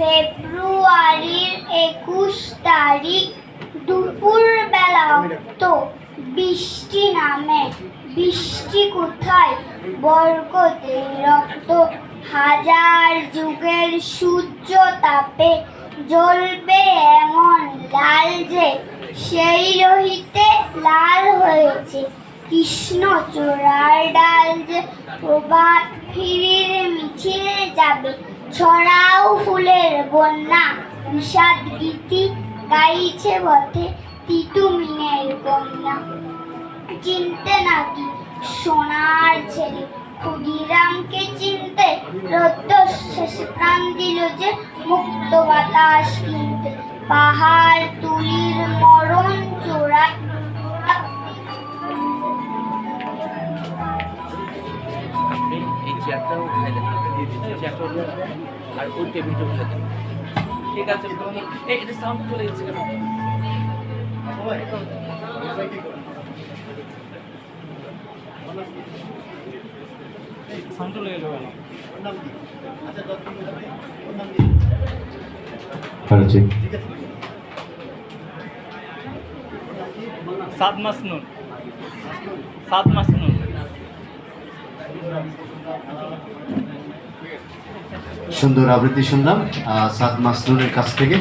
ফেব্রুয়ারির একুশ তারিখ দুপুর বেলা তো বৃষ্টি নামে। বৃষ্টি কোথায়? বরকতের রক্ত। হাজার যুগের সূর্য তাপে জ্বলবে এমন লাল যে সেই রহিতে লাল হয়েছে। কৃষ্ণ চূড়ার ডাল যে প্রভাত ফিরির মিছিলে যাবে। ছড়াও ফুলের বন্যা, বিষাদ গীতি গাইছে তিতু মিনের কন্যা। চিনতে নাকি সোনার ছেলে, ক্ষুদিরামকে চিনতে রোদ্দ শেষে প্রাণ দিল যে মুক্ত বাতাস কিনতে। পাহাড় তুলির চেয়ারটাও উঠাই দেন চেয়ারটা উঠাই আর ওই টেবিলটা উঠাই দেন। ঠিক আছে এই এটা সাউন্ড চলে যাচ্ছে কেন সাউন্ড চলে গেল সাত মাস নুন সাত মাস নুন সুন্দর আবৃত্তি শুনলাম সাদ মাসরুরের কাছ থেকে।